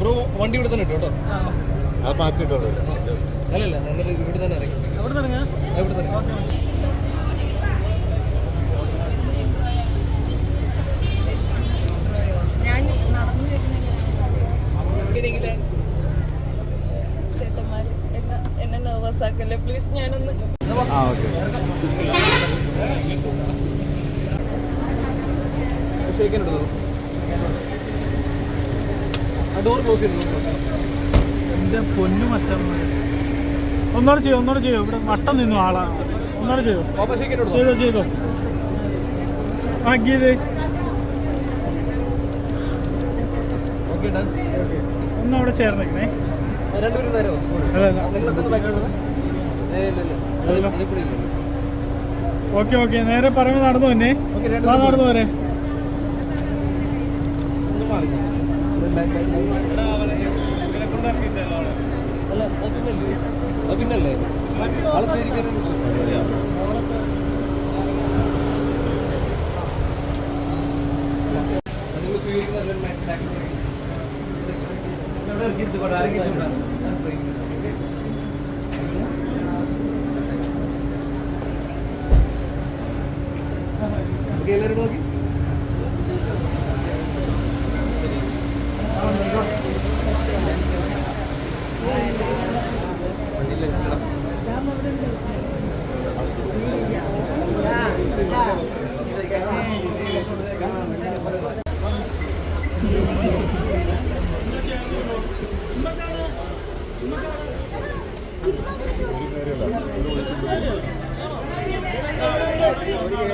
Bro വണ്ടി ഇവിടെ തന്നെ കേട്ടോ അല്ലല്ല എന്നിട്ട് ഇവിടെ തന്നെ ഇറങ്ങി ഇവിടെ തന്നെ നടന്നു വരുന്നെങ്കിൽ ചേട്ടന്മാർ എന്നെ എന്നെ നെർവസ് ആക്കല്ലേ പ്ലീസ് ഞാനൊന്ന് ആ ഓക്കെ. ഷേക്കൻ എടുത്തോ ആ ഡോർ ക്ലോസ് ചെയ്തു? എന്റെ പൊന്നു മച്ചന്മാർ ഒന്നോടെ ചെയ്യോ ഒന്നോടെ ചെയ്യോ. ഇവിടെ വട്ടം നിന്നു ആളാ. ഒന്നോടെ ചെയ്യോ. ചെയ്തോ ചെയ്തോ. ആ ഗീത് ഓക്കെ ഡൺ. ഒന്ന് അവിടെ ചേർന്നേക്കണേ രണ്ടുപേരും ഇല്ല അത് ഇല്ല. Okay okay. നേരെ പറഞ്ഞു നടന്നു തന്നെ നടന്നു പോരെ. പിന്നല്ലേ ആൾ നിങ്ങൾ സ്വീകരിക്കുന്ന എല്ലാവരും നോക്കി. ചേർന്ന് ഓക്കെ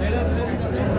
let us it